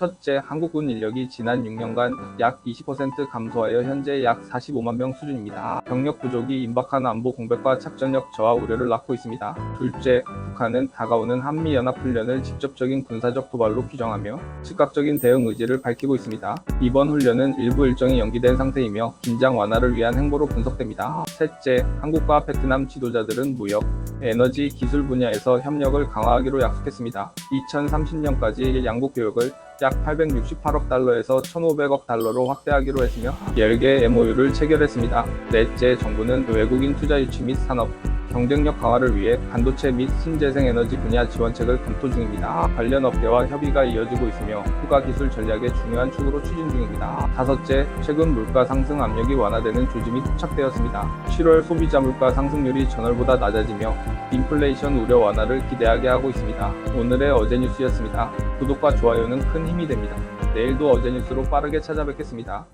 첫째, 한국군 인력이 지난 6년간 약 20% 감소하여 현재 약 45만 명 수준입니다. 병력 부족이 임박한 안보 공백과 작전력 저하 우려를 낳고 있습니다. 둘째, 북한은 다가오는 한미연합훈련을 직접적인 군사적 도발로 규정하며 즉각적인 대응 의지를 밝히고 있습니다. 이번 훈련은 일부 일정이 연기된 상태이며 긴장 완화를 위한 행보로 분석됩니다. 셋째, 한국과 베트남 지도자들은 무역, 에너지, 기술 분야에서 협력을 강화하기로 약속했습니다. 2030년까지 양국 교역을 약 868억 달러에서 1,500억 달러로 확대하기로 했으며 10개 MOU를 체결했습니다. 넷째, 정부는 외국인 투자 유치 및 산업, 경쟁력 강화를 위해 반도체 및 신재생에너지 분야 지원책을 검토 중입니다. 관련 업계와 협의가 이어지고 있으며 후가 기술 전략의 중요한 축으로 추진 중입니다. 다섯째, 최근 물가 상승 압력이 완화되는 조짐이 포착되었습니다. 7월 소비자 물가 상승률이 전월보다 낮아지며 인플레이션 우려 완화를 기대하게 하고 있습니다. 오늘의 어제 뉴스였습니다. 구독과 좋아요는 큰 힘이 됩니다. 내일도 어제 뉴스로 빠르게 찾아뵙겠습니다.